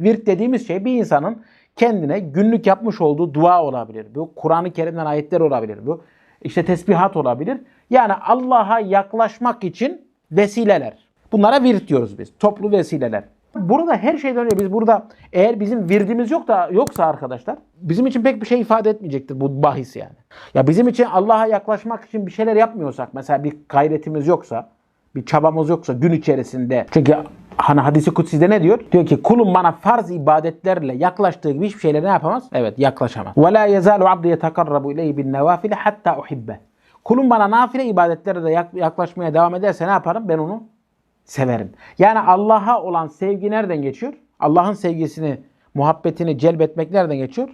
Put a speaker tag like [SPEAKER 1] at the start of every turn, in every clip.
[SPEAKER 1] Virt dediğimiz şey bir insanın kendine günlük yapmış olduğu dua olabilir. Bu Kur'an-ı Kerim'den ayetler olabilir. Bu işte tesbihat olabilir. Yani Allah'a yaklaşmak için vesileler. Bunlara virt diyoruz biz. Toplu vesileler. Burada her şeyden önce biz burada eğer bizim virdimiz yok da yoksa arkadaşlar bizim için pek bir şey ifade etmeyecektir bu bahis yani. Ya bizim için Allah'a yaklaşmak için bir şeyler yapmıyorsak mesela bir gayretimiz yoksa bir çabamız yoksa gün içerisinde. Çünkü hani hadisi kutsi'de ne diyor? Diyor ki kulum bana farz ibadetlerle yaklaştığı gibi hiçbir şeyle ne yapamaz? Evet yaklaşamaz. Ve la yezalu abdi yetakarrabu ileyhi bin nevafile hatta uhibbe. Kulum bana nafile ibadetlerle de yak- yaklaşmaya devam ederse ne yaparım? Ben onu severim. Yani Allah'a olan sevgi nereden geçiyor? Allah'ın sevgisini, muhabbetini celbetmek nereden geçiyor?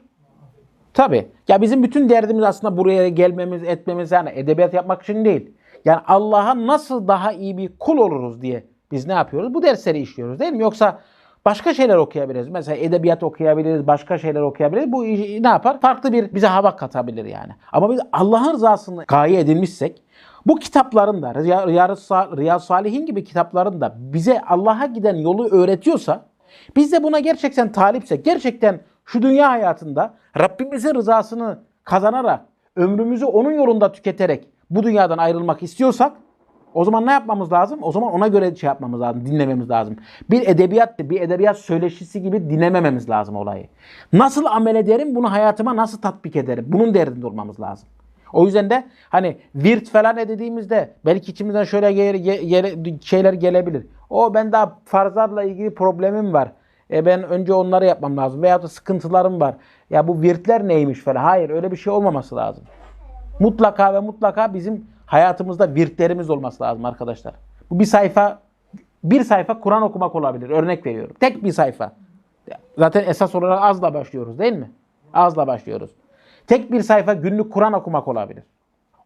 [SPEAKER 1] Tabi. Ya bizim bütün derdimiz aslında buraya gelmemiz, etmemiz yani edebiyat yapmak için değil. Yani Allah'a nasıl daha iyi bir kul oluruz diye biz ne yapıyoruz? Bu dersleri işliyoruz değil mi? Yoksa başka şeyler okuyabiliriz. Mesela edebiyat okuyabiliriz, başka şeyler okuyabiliriz. Bu ne yapar? Farklı bir bize hava katabilir yani. Ama biz Allah'ın rızasını gaye edinmişsek bu kitapların da Riya- Riyad-ı Sa- Riyad-ı Salihin gibi kitapların da bize Allah'a giden yolu öğretiyorsa biz de buna gerçekten talipsek, gerçekten şu dünya hayatında Rabbimizin rızasını kazanarak, ömrümüzü onun yolunda tüketerek bu dünyadan ayrılmak istiyorsak o zaman ne yapmamız lazım? O zaman ona göre şey yapmamız lazım, dinlememiz lazım. Bir edebiyat, bir edebiyat söyleşisi gibi dinlemememiz lazım olayı. Nasıl amel ederim, bunu hayatıma nasıl tatbik ederim? Bunun derdinde olmamız lazım. O yüzden de hani virt falan ne dediğimizde belki içimizden şöyle ge- gele- şeyler gelebilir. O ben daha farzlarla ilgili problemim var. E ben önce onları yapmam lazım. Veyahut da sıkıntılarım var. Ya bu virtler neymiş falan. Hayır öyle bir şey olmaması lazım. Mutlaka ve mutlaka bizim hayatımızda virtlerimiz olması lazım arkadaşlar. Bu bir sayfa bir sayfa Kur'an okumak olabilir. Örnek veriyorum. Tek bir sayfa. Zaten esas olarak azla başlıyoruz değil mi? Azla başlıyoruz. Tek bir sayfa günlük Kur'an okumak olabilir.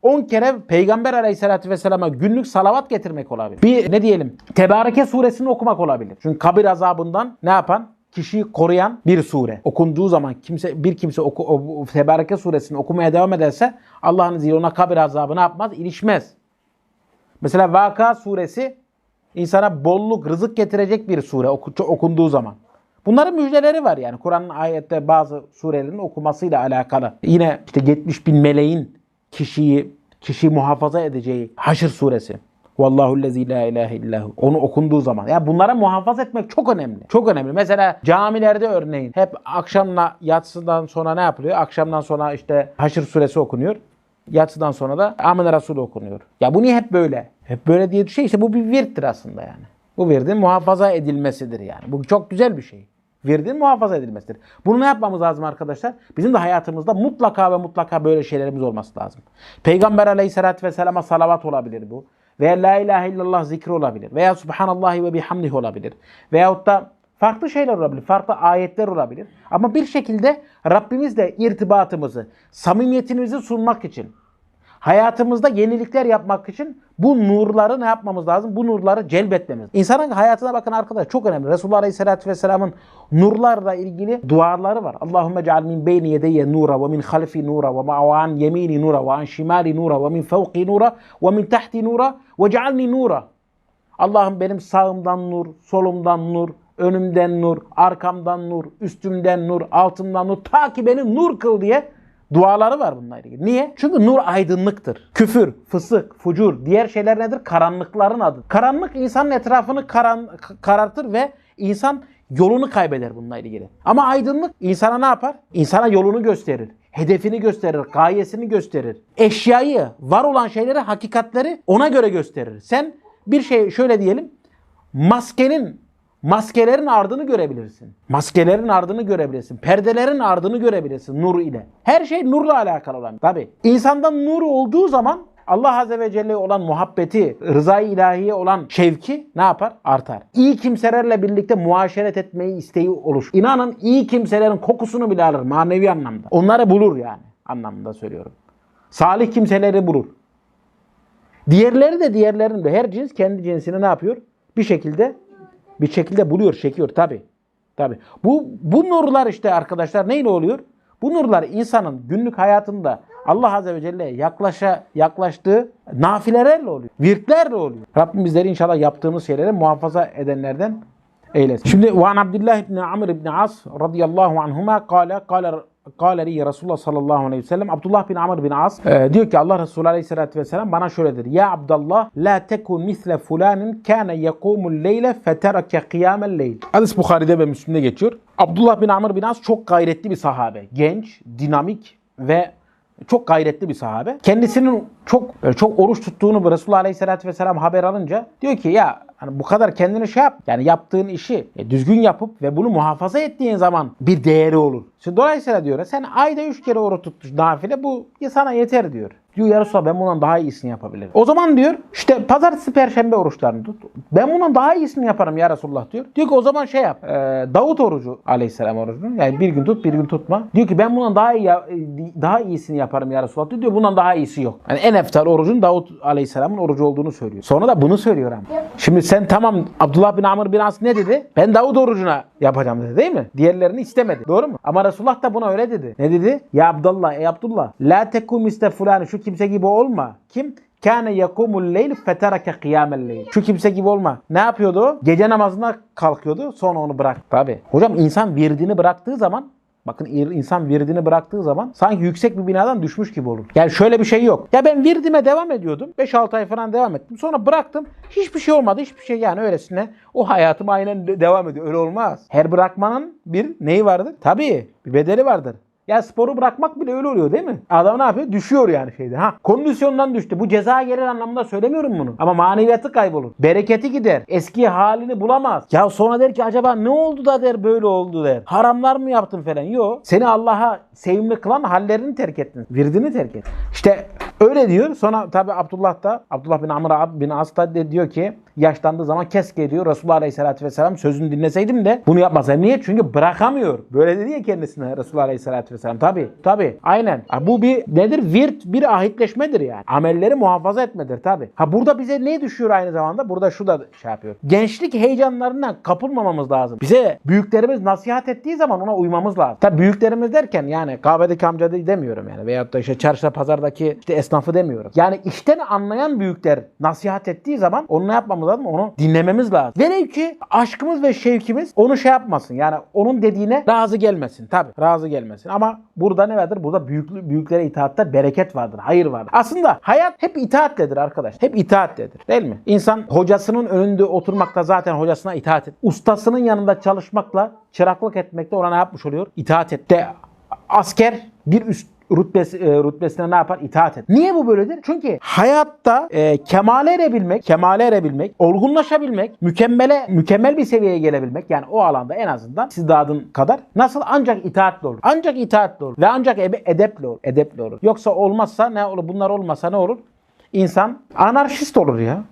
[SPEAKER 1] 10 kere Peygamber aleyhissalatü vesselama günlük salavat getirmek olabilir. Bir ne diyelim Tebareke suresini okumak olabilir. Çünkü kabir azabından ne yapan? Kişiyi koruyan bir sure. Okunduğu zaman kimse bir kimse oku, o, Tebareke suresini okumaya devam ederse Allah'ın izniyle ona kabir azabı ne yapmaz? İlişmez. Mesela Vaka suresi insana bolluk, rızık getirecek bir sure oku- okunduğu zaman. Bunların müjdeleri var yani. Kur'an'ın ayette bazı surelerin okumasıyla alakalı. Yine işte 70 bin meleğin kişiyi kişiyi muhafaza edeceği Haşr suresi. Vallahu lezi la ilahe illahu. Onu okunduğu zaman. Ya bunlara muhafaza etmek çok önemli. Çok önemli. Mesela camilerde örneğin hep akşamla yatsıdan sonra ne yapılıyor? Akşamdan sonra işte Haşr suresi okunuyor. Yatsıdan sonra da Amin Resulü okunuyor. Ya bu niye hep böyle? Hep böyle diye bir şey işte bu bir virttir aslında yani. Bu virdin muhafaza edilmesidir yani. Bu çok güzel bir şey. Virdin muhafaza edilmesidir. Bunu ne yapmamız lazım arkadaşlar? Bizim de hayatımızda mutlaka ve mutlaka böyle şeylerimiz olması lazım. Peygamber aleyhissalatü vesselama salavat olabilir bu. Veya la ilahe illallah zikri olabilir. Veya subhanallahi ve bihamdih olabilir. Veyahut da farklı şeyler olabilir. Farklı ayetler olabilir. Ama bir şekilde Rabbimizle irtibatımızı, samimiyetimizi sunmak için, hayatımızda yenilikler yapmak için bu nurları ne yapmamız lazım? Bu nurları celbetmemiz. İnsanın hayatına bakın arkadaşlar çok önemli. Resulullah Aleyhisselatü Vesselam'ın nurlarla ilgili duaları var. Allahümme ceal min beyni yedeyye nura ve min halfi nura ve ma'an yemini nura ve an şimali nura ve min fevki nura ve min tahti nura ve cealni nura. Allah'ım benim sağımdan nur, solumdan nur, önümden nur, arkamdan nur, üstümden nur, altımdan nur ta ki beni nur kıl diye duaları var bununla ilgili. Niye? Çünkü nur aydınlıktır. Küfür, fısık, fucur, diğer şeyler nedir? Karanlıkların adı. Karanlık insanın etrafını karan, karartır ve insan yolunu kaybeder bununla ilgili. Ama aydınlık insana ne yapar? İnsana yolunu gösterir. Hedefini gösterir, gayesini gösterir. Eşyayı, var olan şeyleri, hakikatleri ona göre gösterir. Sen bir şey şöyle diyelim. Maskenin maskelerin ardını görebilirsin. Maskelerin ardını görebilirsin. Perdelerin ardını görebilirsin nur ile. Her şey nurla alakalı olan. Tabi. İnsanda nur olduğu zaman Allah Azze ve Celle olan muhabbeti, rızayı ilahiye olan şevki ne yapar? Artar. İyi kimselerle birlikte muaşeret etmeyi isteği olur. İnanın iyi kimselerin kokusunu bile alır manevi anlamda. Onları bulur yani anlamında söylüyorum. Salih kimseleri bulur. Diğerleri de diğerlerinin de her cins kendi cinsini ne yapıyor? Bir şekilde bir şekilde buluyor, çekiyor tabi. Tabi. Bu bu nurlar işte arkadaşlar neyle oluyor? Bu nurlar insanın günlük hayatında Allah Azze ve Celle'ye yaklaşa, yaklaştığı nafilelerle oluyor. Virtlerle oluyor. Rabbim bizleri inşallah yaptığımız şeyleri muhafaza edenlerden eylesin. Şimdi Van Abdullah ibn Amr ibn As radıyallahu anhuma kâle kâle Kâle li Resulullah sallallahu aleyhi ve sellem Abdullah bin Amr bin As e, diyor ki Allah Resulü aleyhissalatü vesselam bana şöyle dedi. Ya Abdullah la tekun misle fulanin kâne yekumul leyle feterake kıyamel leyl. Hadis Bukhari'de ve Müslim'de geçiyor. Abdullah bin Amr bin As çok gayretli bir sahabe. Genç, dinamik ve çok gayretli bir sahabe. Kendisinin çok e, çok oruç tuttuğunu Resulullah Aleyhisselatü Vesselam haber alınca diyor ki ya hani bu kadar kendini şey yap. Yani yaptığın işi e, düzgün yapıp ve bunu muhafaza ettiğin zaman bir değeri olur. Şimdi dolayısıyla diyor sen ayda üç kere oruç tutmuş nafile bu sana yeter diyor. Diyor ya Resulallah ben bundan daha iyisini yapabilirim. O zaman diyor işte pazartesi perşembe oruçlarını tut. Ben bundan daha iyisini yaparım ya Resulullah diyor. Diyor ki o zaman şey yap. E, Davut orucu aleyhisselam orucunu. Yani bir gün tut bir gün tutma. Diyor ki ben bundan daha iyi e, daha iyisini yaparım ya Resulullah diyor. diyor bundan daha iyisi yok. Yani en eftal orucun Davut aleyhisselamın orucu olduğunu söylüyor. Sonra da bunu söylüyor ama. Şimdi sen tamam Abdullah bin Amr bin As ne dedi? Ben Davut orucuna yapacağım dedi değil mi? Diğerlerini istemedi. Doğru mu? Ama Resulullah da buna öyle dedi. Ne dedi? Ya Abdullah ey Abdullah la tekum iste fulani şu kimse gibi olma. Kim? Kâne yakumul leyl feterake kıyamel leyl. Şu kimse gibi olma. Ne yapıyordu? Gece namazına kalkıyordu sonra onu bırak. Tabi. Hocam insan virdini bıraktığı zaman Bakın insan virdini bıraktığı zaman sanki yüksek bir binadan düşmüş gibi olur. Yani şöyle bir şey yok. Ya ben virdime devam ediyordum. 5-6 ay falan devam ettim. Sonra bıraktım. Hiçbir şey olmadı. Hiçbir şey yani öylesine o hayatım aynen de- devam ediyor. Öyle olmaz. Her bırakmanın bir neyi vardır? Tabii bir bedeli vardır. Ya sporu bırakmak bile öyle oluyor değil mi? Adam ne yapıyor? Düşüyor yani şeyde. Ha kondisyondan düştü. Bu ceza gelir anlamında söylemiyorum bunu. Ama maneviyatı kaybolur. Bereketi gider. Eski halini bulamaz. Ya sonra der ki acaba ne oldu da der böyle oldu der. Haramlar mı yaptın falan? Yok. Seni Allah'a sevimli kılan hallerini terk ettin. Virdini terk ettin. İşte öyle diyor. Sonra tabi Abdullah da Abdullah bin Amr bin As da diyor ki yaşlandığı zaman keşke diyor Resulullah Aleyhisselatü Vesselam sözünü dinleseydim de bunu yapmasaydım. Niye? Çünkü bırakamıyor. Böyle dedi ya kendisine Resulullah Aleyhisselatü Vesselam. Tabi tabi aynen. Bu bir nedir? Virt bir ahitleşmedir yani. Amelleri muhafaza etmedir tabi. Ha burada bize ne düşüyor aynı zamanda? Burada şu da şey yapıyor. Gençlik heyecanlarından kapılmamamız lazım. Bize büyüklerimiz nasihat ettiği zaman ona uymamız lazım. Tabi büyüklerimiz derken yani kahvedeki amca de- demiyorum yani. Veyahut da işte çarşıda pazardaki işte esnafı demiyorum. Yani işten anlayan büyükler nasihat ettiği zaman onu ne yapmamız lazım? Onu dinlememiz lazım. Velev ki aşkımız ve şevkimiz onu şey yapmasın. Yani onun dediğine razı gelmesin. Tabi razı gelmesin. Ama burada ne vardır? Burada büyük, büyüklere itaatta bereket vardır. Hayır vardır. Aslında hayat hep itaatledir arkadaş. Hep itaatledir. Değil mi? İnsan hocasının önünde oturmakla zaten hocasına itaat et. Ustasının yanında çalışmakla çıraklık etmekle ona ne yapmış oluyor? İtaat et. De asker bir üst rütbesi, e, rütbesine ne yapar? İtaat et. Niye bu böyledir? Çünkü hayatta e, kemale erebilmek, kemale erebilmek, olgunlaşabilmek, mükemmele, mükemmel bir seviyeye gelebilmek yani o alanda en azından istidadın kadar nasıl ancak itaatli olur. Ancak itaatli olur ve ancak edepli olur. Edepli olur. Yoksa olmazsa ne olur? Bunlar olmasa ne olur? İnsan anarşist olur ya.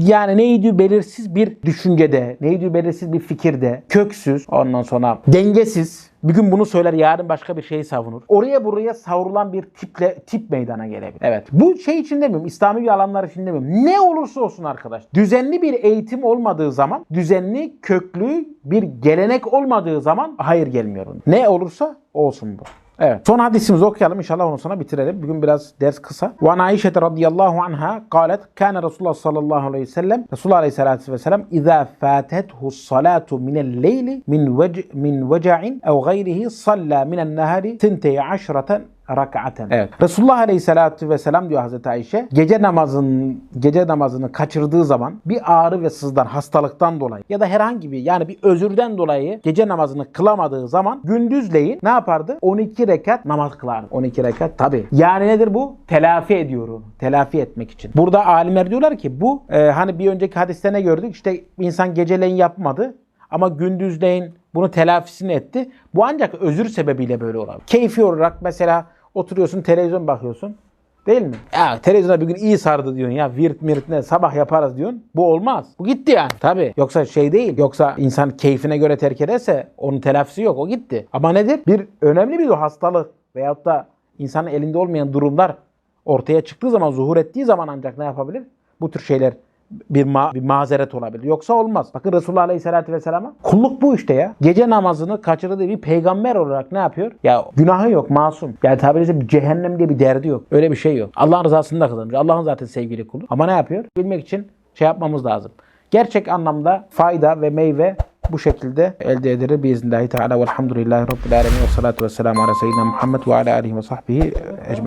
[SPEAKER 1] Yani neydi belirsiz bir düşüncede, neydi belirsiz bir fikirde, köksüz, ondan sonra dengesiz. Bir gün bunu söyler, yarın başka bir şeyi savunur. Oraya buraya savrulan bir tiple tip meydana gelebilir. Evet. Bu şey için demiyorum, İslami alanlar için demiyorum. Ne olursa olsun arkadaş. Düzenli bir eğitim olmadığı zaman, düzenli, köklü bir gelenek olmadığı zaman hayır gelmiyorum. Ne olursa olsun bu. Evet. Son hadisimizi okuyalım inşallah ondan sonra bitirelim. Bugün biraz ders kısa. Ve an Ayşe radıyallahu anha قالت كان Resulullah sallallahu aleyhi ve sellem Resulullah aleyhissalatu vesselam اذا فاتته الصلاة من الليل من وجع من وجع أو غيره صلى من النهار ثنتي عشرة rakaten. Evet. Resulullah Aleyhisselatü Vesselam diyor Hazreti Ayşe gece namazın gece namazını kaçırdığı zaman bir ağrı ve sızdan hastalıktan dolayı ya da herhangi bir yani bir özürden dolayı gece namazını kılamadığı zaman gündüzleyin ne yapardı? 12 rekat namaz kılardı. 12 rekat tabi. Yani nedir bu? Telafi ediyor onu. Telafi etmek için. Burada alimler diyorlar ki bu e, hani bir önceki hadiste ne gördük? İşte insan geceleyin yapmadı ama gündüzleyin bunu telafisini etti. Bu ancak özür sebebiyle böyle olabilir. Keyfi olarak mesela oturuyorsun televizyon bakıyorsun. Değil mi? Ya televizyona bir gün iyi sardı diyorsun ya virt mirt ne sabah yaparız diyorsun. Bu olmaz. Bu gitti yani. Tabii. Yoksa şey değil. Yoksa insan keyfine göre terk ederse onun telafisi yok. O gitti. Ama nedir? Bir önemli bir hastalık veyahut da insanın elinde olmayan durumlar ortaya çıktığı zaman, zuhur ettiği zaman ancak ne yapabilir? Bu tür şeyler bir, ma- bir mazeret olabilir. Yoksa olmaz. Bakın Resulullah Aleyhisselatü Vesselam'a kulluk bu işte ya. Gece namazını kaçırdığı bir peygamber olarak ne yapıyor? Ya günahı yok, masum. Yani tabiri caizse cehennem diye bir derdi yok. Öyle bir şey yok. Allah'ın rızasını da kazanmış. Allah'ın zaten sevgili kulu. Ama ne yapıyor? Bilmek için şey yapmamız lazım. Gerçek anlamda fayda ve meyve bu şekilde elde edilir. Biiznillahü teala velhamdülillahi rabbil alemin ve salatu ve selamu ala seyyidina Muhammed ve ala alihi ve sahbihi ecmaîn.